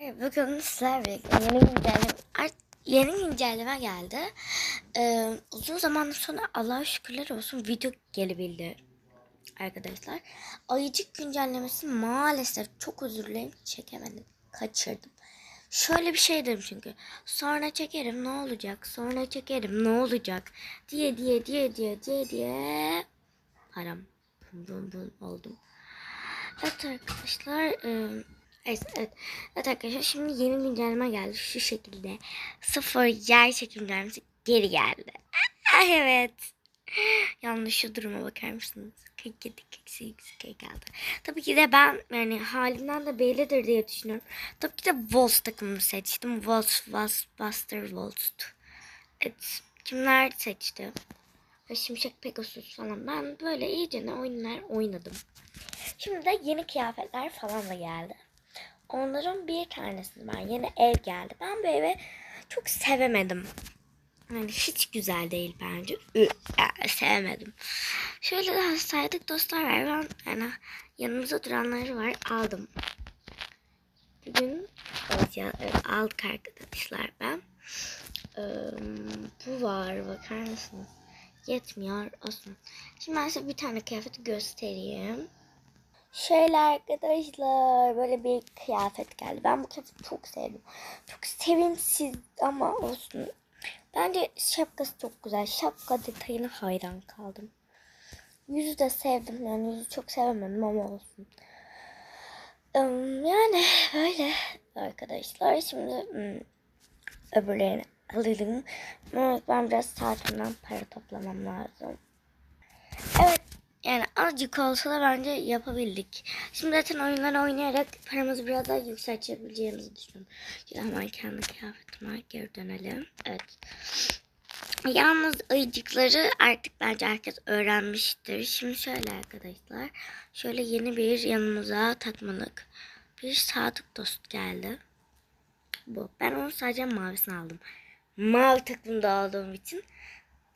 Bugün sizlerle yeni güncelleme, art- yeni güncelleme geldi. Ee, uzun zamandır sonra Allah'a şükürler olsun video gelebildi arkadaşlar. Ayıcık güncellemesi maalesef çok özür dilerim çekemedim. Kaçırdım. Şöyle bir şey dedim çünkü. Sonra çekerim ne olacak? Sonra çekerim ne olacak? Diye diye diye diye diye diye param bum bum bum oldum. Evet arkadaşlar. E, evet, evet. evet arkadaşlar şimdi yeni güncelleme geldi. Şu şekilde. Sıfır yer çekim güncellemesi geri geldi. Evet. Yanlış şu duruma bakar mısınız? 47, 48, 46. Tabii ki de ben yani halimden de bellidir diye düşünüyorum. Tabii ki de Wolves takımını seçtim. Wolves, Wolves, Buster Wolves. Evet. Kimler seçti? Ve Şimşek Pegasus falan. Ben böyle iyice ne oyunlar oynadım. Şimdi de yeni kıyafetler falan da geldi. Onların bir tanesi var. Yeni ev geldi. Ben bu eve çok sevemedim. Yani hiç güzel değil bence. Aa, sevmedim. Şöyle daha saydık dostlar. Ben yani yanımızda duranları var. Aldım. Bugün aldık arkadaşlar ben. Ee, bu var. Bakar mısınız? Yetmiyor. Olsun. Şimdi ben size bir tane kıyafeti göstereyim. Şöyle arkadaşlar böyle bir kıyafet geldi. Ben bu kıyafeti çok sevdim. Çok sevimsiz ama olsun. Bence şapkası çok güzel. Şapka detayına hayran kaldım. Yüzü de sevdim. Yani yüzü çok sevemedim ama olsun. Yani böyle arkadaşlar. Şimdi ım, öbürlerini alalım. Ama ben biraz saatimden para toplamam lazım. Evet yani azıcık olsa da bence yapabildik. Şimdi zaten oyunları oynayarak paramızı biraz daha yükseltebileceğimizi düşünüyorum. Şimdi hemen kendi kıyafetime geri dönelim. Evet. Yalnız ayıcıkları artık bence herkes öğrenmiştir. Şimdi şöyle arkadaşlar. Şöyle yeni bir yanımıza takmalık bir sadık dost geldi. Bu. Ben onu sadece mavisini aldım. Mavi takımda aldığım için.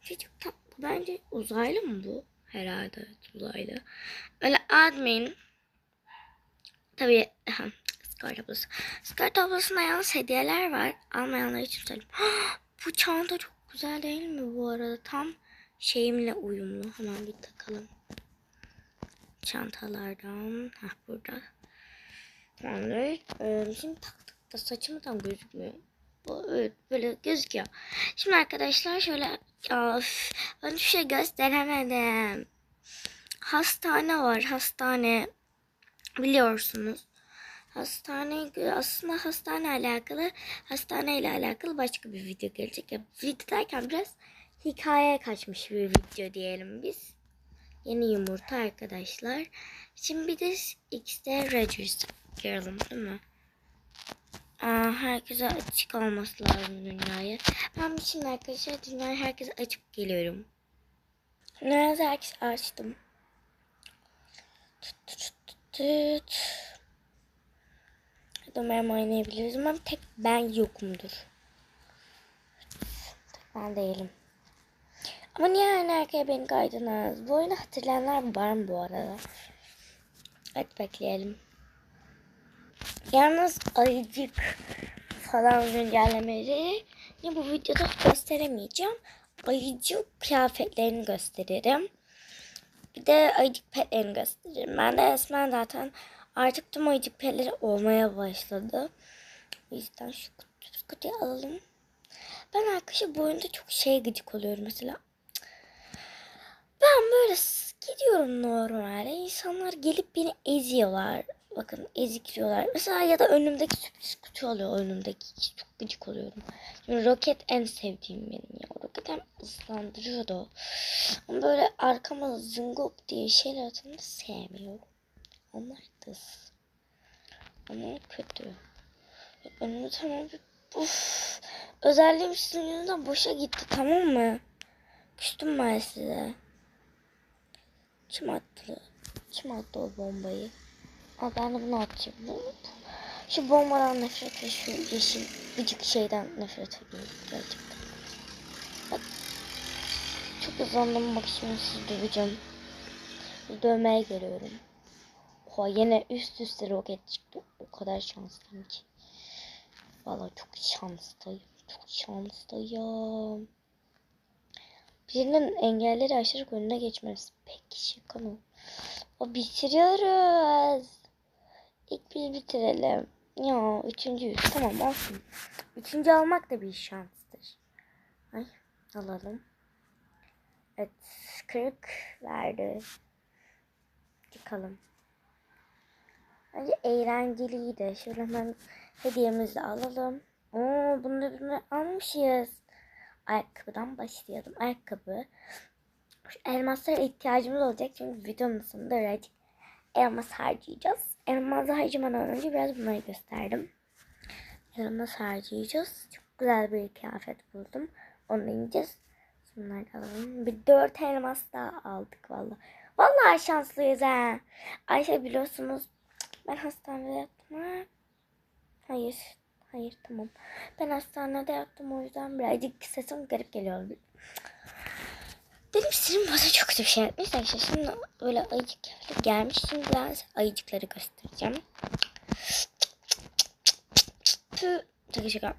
Çocuk tatlı. Bence uzaylı mı bu? Herhalde evet, uzaylı. Öyle admin. Tabii Scar tablosu. Scar tablosunda yalnız hediyeler var. Almayanlar için söyleyeyim. bu çanta çok güzel değil mi bu arada? Tam şeyimle uyumlu. Hemen bir takalım. Çantalardan. Hah burada. Tamamdır. Ee, şimdi taktık da saçımı tam gözükmüyor. Evet, böyle gözüküyor. Şimdi arkadaşlar şöyle of, ben bir şey gösteremedim. Hastane var. Hastane biliyorsunuz. Hastane aslında hastane alakalı hastane ile alakalı başka bir video gelecek. Video derken biraz hikayeye kaçmış bir video diyelim biz. Yeni yumurta arkadaşlar. Şimdi bir de X'de Rogers görelim değil mi? Aa, herkese açık olması lazım dünyaya. Ben şimdi arkadaşlar dünyaya herkese açıp geliyorum. Nerede herkes açtım. Tut tut tut tut. Umarım oynayabiliriz ama tek ben yokumdur. Tek ben değilim. Ama niye aynı erkeğe beni kaydınız? Bu oyunu hatırlayanlar var mı bu arada? Hadi bekleyelim. Yalnız ayıcık falan güncellemeleri ne bu videoda gösteremeyeceğim. Ayıcık kıyafetlerini gösteririm. Bir de ayıcık petlerini gösteririm. Ben de resmen zaten artık tüm ayıcık petleri olmaya başladı. O yüzden şu kutu, kutuyu alalım. Ben arkadaşlar bu oyunda çok şey gıcık oluyorum mesela. Ben böyle gidiyorum normalde. İnsanlar gelip beni eziyorlar. Bakın ezikliyorlar. Mesela ya da önümdeki sürpriz kutu oluyor önümdeki. Çok gıcık oluyorum. Şimdi roket en sevdiğim benim ya. Roket hem ıslandırıyordu. Ama böyle arkama zıngop diye şeyler atınca sevmiyorum. Onlar da Ama kötü. Önümde tamam bir Uf. Özelliğim sizin yüzünden boşa gitti tamam mı? Küstüm ben size. Kim attı? Kim attı o bombayı? Aa, ben de bunu atacağım. Şu bombadan nefret ve şu yeşil gıcık şeyden nefret ediyorum gerçekten. Bak. Çok hızlandım bak şimdi sizi döveceğim. Dövmeye geliyorum. Oha yine üst üste roket çıktı. O kadar şanslıyım ki. Vallahi çok şanslıyım. Çok şanslıyım. Birinin engelleri aşarak önüne geçmesi pek şaka mı? O bitiriyoruz. İlk biz bitirelim. Ya üçüncüyüz. Tamam olsun. Üçüncü almak da bir şanstır. Ay alalım. Evet 40 verdi. Çıkalım. Bence eğlenceliydi. Şöyle hemen hediyemizi alalım. Oo bunu bunu almışız. Ayakkabıdan başlayalım. Ayakkabı. Şu elmaslara ihtiyacımız olacak. Çünkü videonun sonunda birazcık elmas harcayacağız. Elmas harcamadan önce biraz bunları gösterdim. Elmas harcayacağız. Çok güzel bir kıyafet buldum. Onu deneyeceğiz. Bunları alalım. Bir dört elmas daha aldık valla. Vallahi şanslıyız ha. Ayşe biliyorsunuz ben hastanede yattım ha. Hayır. Hayır tamam. Ben hastanede yattım o yüzden birazcık sesim garip geliyor. Benim sinirim bana çok kötü bir şey yapmış. Neyse şimdi böyle ayıcık gelmiş. Şimdi biraz ayıcıkları göstereceğim. Şaka şaka.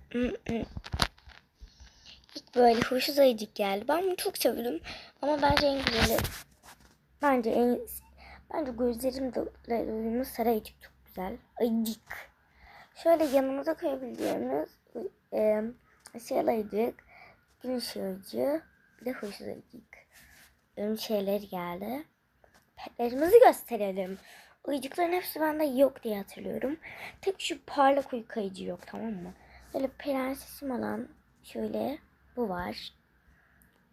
İlk böyle huysuz ayıcık geldi. Ben bunu çok sevdim. Ama bence en güzeli bence en bence gözlerimde uyumlu sarı ayıcık çok güzel. Ayıcık. Şöyle yanımıza koyabileceğimiz e, şey ayıcık, güneş ayıcığı, bir de ayıcık. Ön şeyler geldi. Petlerimizi gösterelim. Ayıcıkların hepsi bende yok diye hatırlıyorum. Tek şu parlak uyku ayıcı yok tamam mı? Böyle prensesim olan şöyle bu var.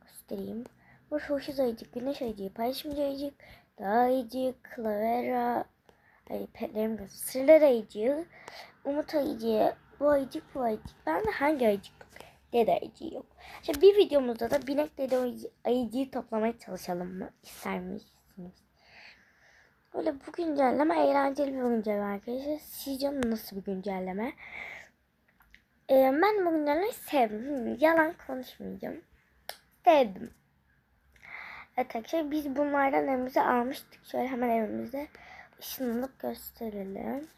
Göstereyim. Bu huysuz ayıcık, güneş ayıcığı, paylaşımcı ayıcık, dağ ayıcık, klavera, ay petlerim. Sırlar ayıcığı, umut ayıcığı, bu ayıcık, bu ayıcık. Ben de hangi ayıcık dede ayıcığı yok. Şimdi bir videomuzda da binek dede ayıcı, ayıcığı toplamaya çalışalım mı? İster misiniz? Böyle bu güncelleme eğlenceli bir güncelleme arkadaşlar. Sizce nasıl bir güncelleme? Ee, ben bu güncellemeyi sevdim. Yalan konuşmayacağım. Sevdim. Evet arkadaşlar biz bunlardan evimize almıştık. Şöyle hemen evimize ışınlanıp gösterelim.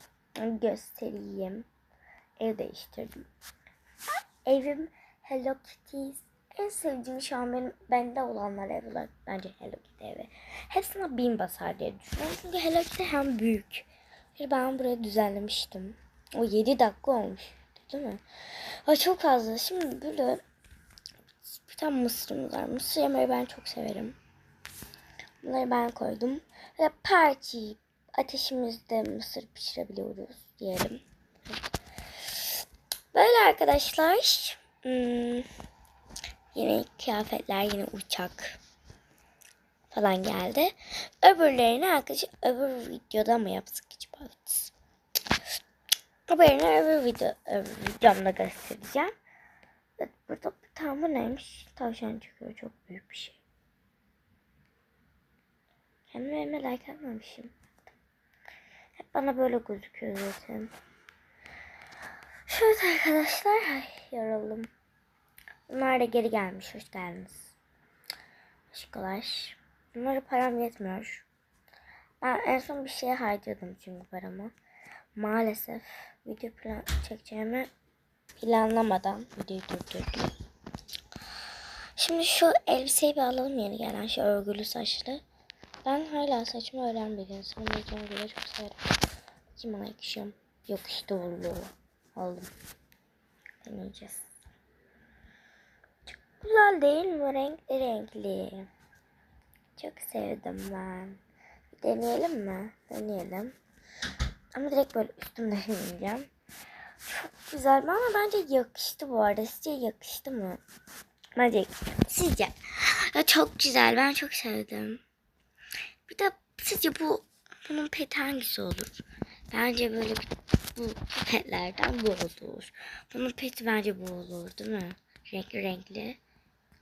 Göstereyim. Ev değiştirdim. Evim Hello Kitty. En sevdiğim şu an benim bende olanlar evler. Bence Hello Kitty evi. Hepsine bin basar diye düşünüyorum. Çünkü Hello Kitty hem büyük. Ben buraya düzenlemiştim. O 7 dakika olmuş. Değil mi? Ay çok fazla. Şimdi böyle bir tane mısırımız var. Mısır yemeği ben çok severim. Bunları ben koydum. Ve parti ateşimizde mısır pişirebiliyoruz diyelim. Böyle arkadaşlar. Hmm, yine kıyafetler, yine uçak falan geldi. Öbürlerini arkadaşlar öbür videoda mı yapsak acaba? Öbürlerini öbür video, öbür videomda göstereceğim. Evet, burada bir tane neymiş? Tavşan çıkıyor. Çok büyük bir şey. Kendime elime like atmamışım. Hep bana böyle gözüküyor zaten. Şöyle arkadaşlar. Ay yoruldum. Bunlar da geri gelmiş. Hoş geldiniz. Aşklar. Bunlara param yetmiyor. Ben en son bir şeye harcadım çünkü paramı. Maalesef video plan çekeceğimi planlamadan videoyu durdurdum. Şimdi şu elbiseyi bir alalım yeni gelen şu örgülü saçlı. Ben hala saçımı öğren bir insanım. Videomu bile çok severim. Kim bana yakışıyorum? Yakıştı oldu. Aldım. Deneyeceğiz. Güzel değil mi? Renkli renkli. Çok sevdim ben. Deneyelim mi? Deneyelim. Ama direkt böyle üstümde deneyeceğim. Çok güzel ama bence yakıştı bu arada. Sizce yakıştı mı? Bence Sizce? Ya çok güzel. Ben çok sevdim. Bir de sizce bu bunun peti hangisi olur? Bence böyle bu, bu petlerden bu olur. Bunun peti bence bu olur değil mi? Renkli renkli.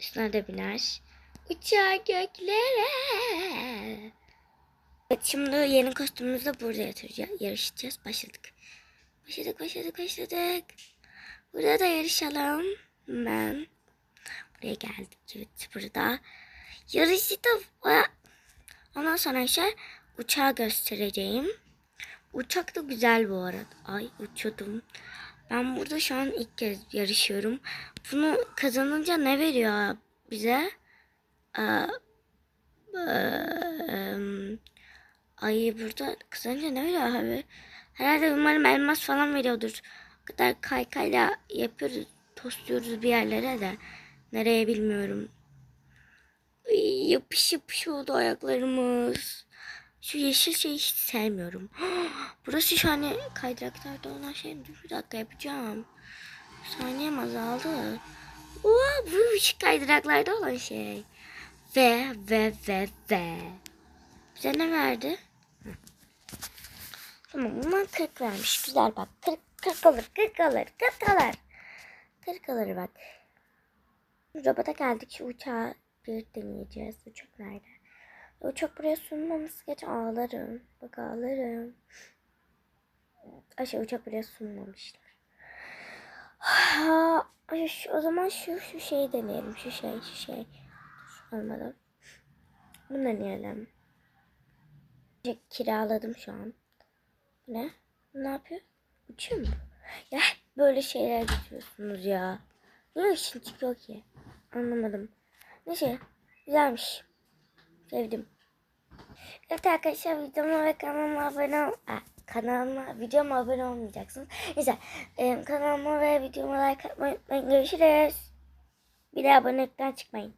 Üstüne de biner. Uçar göklere. Evet şimdi yeni kostümümüzü burada yatıracağız. Yarışacağız. Başladık. Başladık başladık başladık. Burada da yarışalım. Ben. Buraya geldik. Evet burada. Yarıştım. Ondan sonra işte uçağı göstereceğim. Uçak da güzel bu arada. Ay uçuyordum. Ben burada şu an ilk kez yarışıyorum. Bunu kazanınca ne veriyor bize? Aa, eee, ay burada kazanınca ne veriyor abi? Herhalde umarım elmas falan veriyordur. O kadar kaykayla yapıyoruz, tostluyoruz bir yerlere de. Nereye bilmiyorum. Ay, yapış yapış oldu ayaklarımız. Şu yeşil şeyi hiç sevmiyorum. Burası şu hani kaydıraklarda olan şey. Dur bir dakika yapacağım. Saniyem azaldı. Oo, bu kaydıraklarda olan şey. Ve ve ve ve. Bize ne verdi? Tamam bundan 40 vermiş. Güzel bak. 40, 40 alır 40 alır 40 alır. 40 alır bak. Robota geldik. Şu uçağı bir deneyeceğiz. Uçak nerede? Uçak buraya sunmaması geç ağlarım. Bak ağlarım. Şey uçak buraya sunmamışlar. Ha, o zaman şu şu şeyi deneyelim. Şu şey şu şey. Olmadı. Bunu deneyelim. Şey, kiraladım şu an. Ne? Ne yapıyor? Uçuyor mu? Ya böyle şeyler getiriyorsunuz ya. Niye işin çıkıyor ki? Anlamadım. Neyse. Güzelmiş. Sevdim. Evet arkadaşlar videoma ve kanalıma abone ol... Aa, kanalıma, videoma abone olmayacaksınız. Neyse e, kanalıma ve videoma like atmayı unutmayın. Görüşürüz. Bir de abonelikten çıkmayın.